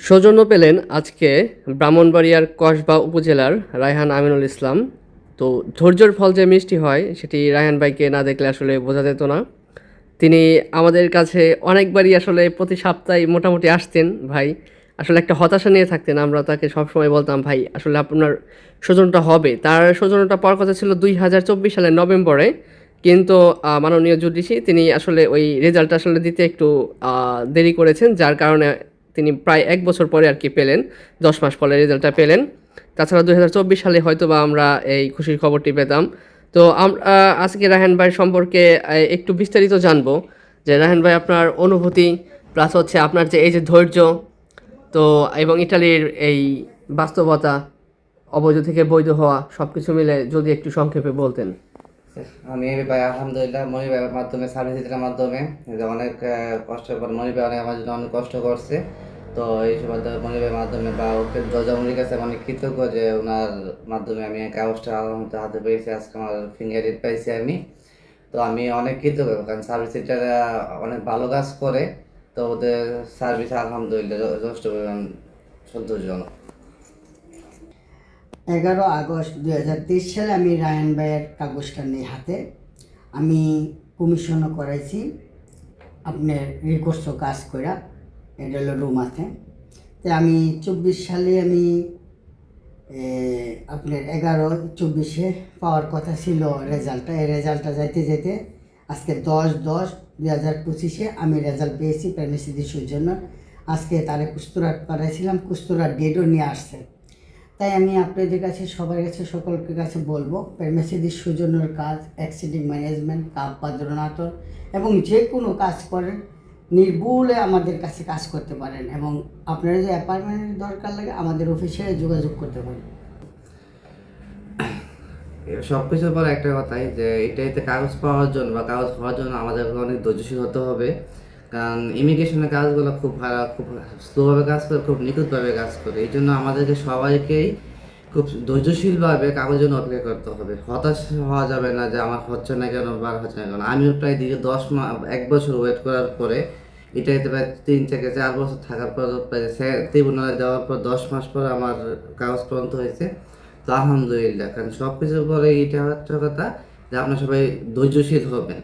সৌজন্য পেলেন আজকে ব্রাহ্মণবাড়িয়ার কসবা উপজেলার রায়হান আমিনুল ইসলাম। তো ধৈর্যর ফল যে মিষ্টি হয়, সেটি রায়হান ভাইকে না দেখলে আসলে বোঝা যেত না। তিনি আমাদের কাছে অনেকবারই আসলে প্রতি সপ্তাহে মোটামুটি আসতেন ভাই। আসলে একটা হতাশা নিয়ে থাকতেন, আমরা তাকে সবসময় বলতাম, ভাই, আসলে আপনার স্বজনটা হবে। তার স্বজনটা পাওয়ার কথা ছিল দুই হাজার চব্বিশ সালের নভেম্বরে। কিন্তু মাননীয় জুডিসি তিনি আসলে ওই রেজাল্ট আসলে দিতে একটু দেরি করেছেন, যার কারণে তিনি প্রায় এক বছর পরে আর কি পেলেন, দশ মাস পরে রেজাল্টটা পেলেন। তাছাড়া দুই হাজার চব্বিশ সালে হয়তো বা আমরা এই খুশির খবরটি পেতাম। তো আমরা আজকে রাহেন ভাই সম্পর্কে একটু বিস্তারিত জানব যে রাহেন ভাই আপনার অনুভূতি, প্লাস হচ্ছে আপনার যে এই যে ধৈর্য, তো এবং ইটালির এই বাস্তবতা, অবৈধ থেকে বৈধ হওয়া সব কিছু মিলে যদি একটু সংক্ষেপে বলতেন। আমি ভাই, আলহামদুলিল্লাহ মনি ভাইয়ের মাধ্যমে সার্ভিস মাধ্যমে অনেক কষ্টের পর মনি ভাই অনেক আমার জন্য অনেক কষ্ট করছে। তো এই সব মনি মাধ্যমে বা ওকে জজমনির কাছে অনেক কৃতজ্ঞ যে ওনার মাধ্যমে আমি কাগজটা আলহামদুলিল্লাহ হাতে পেয়েছি, আজকে আমার ফিঙ্গারিট পাইছি আমি। তো আমি অনেক কৃতজ্ঞ, কারণ সার্ভিস সেন্টাররা অনেক ভালো কাজ করে, তো ওদের সার্ভিস আলহামদুলিল্লাহ যথেষ্ট পরিমাণ সন্তোষজনক। এগারো আগস্ট দুই হাজার তেইশ সালে আমি রায়ন ভাইয়ের কাগজটা নিয়ে হাতে আমি কমিশনও করাইছি, আপনার রিকোর্সও কাজ করা এটা হলো রুমাতে তো আমি চব্বিশ সালে আমি আপনার এগারো, চব্বিশে পাওয়ার কথা ছিল রেজাল্টটা এই রেজাল্টটা যাইতে যেতে আজকে দশ দশ দুই হাজার পঁচিশে আমি রেজাল্ট পেয়েছি প্রেগনেন্সি ইস্যুর জন্য। আজকে তারে কুস্তুরাট পাঠাইছিলাম কুস্তুরার ডেটও নিয়ে আসছে। তাই আমি আপনাদের কাছে, সবার কাছে, সকলকে কাছে বলব প্রেগনেন্সিদের সৌজন্যর কাজ অ্যাক্সিডেন্ট ম্যানেজমেন্ট কাপ পাদ্রনাটর এবং যে কোনো কাজ করেন নির্ভুলে আমাদের কাছে কাজ করতে পারেন এবং আপনারা যে অ্যাপার্টমেন্টের দরকার লাগে আমাদের অফিসে যোগাযোগ করতে পারেন। সব কিছুর পর একটা কথাই যে এটাইতে কাগজ পাওয়ার জন্য বা কাগজ হওয়ার জন্য আমাদের অনেক ধৈর্যশীল হতে হবে। কারণ ইমিগ্রেশনের কাজগুলো খুব ভালো, খুব স্লোভাবে কাজ করে, খুব নিখুঁতভাবে কাজ করে। এই জন্য আমাদেরকে সবাইকেই খুব ধৈর্যশীলভাবে কাগজের জন্য অপেক্ষা করতে হবে। হতাশ হওয়া যাবে না যে আমার হচ্ছে না কেন বা হচ্ছে না কেন। আমিও প্রায় দীর্ঘ দশ মাস এক বছর ওয়েট করার পরে এটাইতে প্রায় তিন থেকে চার বছর থাকার পর প্রায় ট্রিবুনালে দেওয়ার পর দশ মাস পর আমার কাগজ পর্যন্ত হয়েছে। তো আলহামদুলিল্লাহ, কারণ সব কিছুর পরে এটা হচ্ছে কথা যে আপনার সবাই ধৈর্যশীল হবেন?